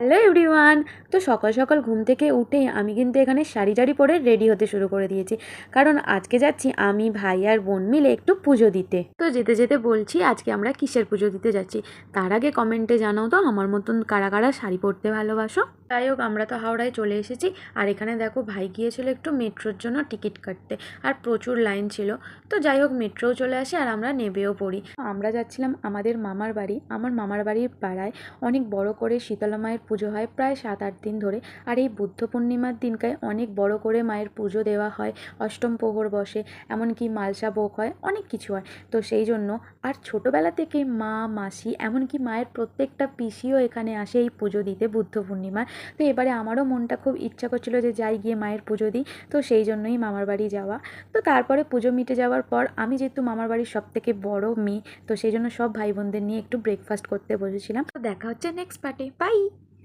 Hello everyone. তো সকাল সকাল ঘুম থেকে উঠেই আমি কিন্তু এখানে শাড়ি টাড়ি পরে রেডি হতে শুরু করে দিয়েছি। কারণ আজকে যাচ্ছি আমি, ভাই আর বোন মিলে একটু পুজো দিতে। তো যেতে যেতে বলছি, আজকে আমরা কিসের পুজো দিতে যাচ্ছি? তার আগে কমেন্টে জানাও তো আমার মতন কারা কারা শাড়ি পরতে ভালোবাসো। যাই হোক, আমরা তো হাওড়ায় চলে এসেছি। আর এখানে দেখো, ভাই গিয়েছিল একটু মেট্রোর জন্য টিকিট কাটতে। আর প্রচুর লাইন ছিল। তো যাই হোক, মেট্রোও চলে আসে আর আমরা নেবেও পড়ি। আমরা যাচ্ছিলাম আমাদের মামার বাড়ি। আমার মামার বাড়ির পাড়ায় অনেক বড় করে শীতলা মায়ের পুজো হয় প্রায় সাত আট দিন ধরে। আর এই বুদ্ধ পূর্ণিমার দিনকায় অনেক বড় করে মায়ের পুজো দেওয়া হয়, অষ্টম প্রহর বসে, এমনকি মালসা ভোগ হয়, অনেক কিছু হয়। তো সেই জন্য আর ছোটোবেলা থেকে মা, মাসি, এমনকি মায়ের প্রত্যেকটা পিসিও এখানে আসে এই পুজো দিতে বুদ্ধ পূর্ণিমার। তো এবারে আমারও মনটা খুব ইচ্ছা করছিল যে যাই গিয়ে মায়ের পুজো দিই, তো সেই জন্যই মামার বাড়ি যাওয়া। তো তারপরে পুজো মিটে যাওয়ার পর আমি যেহেতু মামার বাড়ির সব থেকে বড় মেয়ে, তো সেই জন্য সব ভাই বোনদের নিয়ে একটু ব্রেকফাস্ট করতে বসেছিলাম। তো দেখা হচ্ছে নেক্সট পার্টে বাই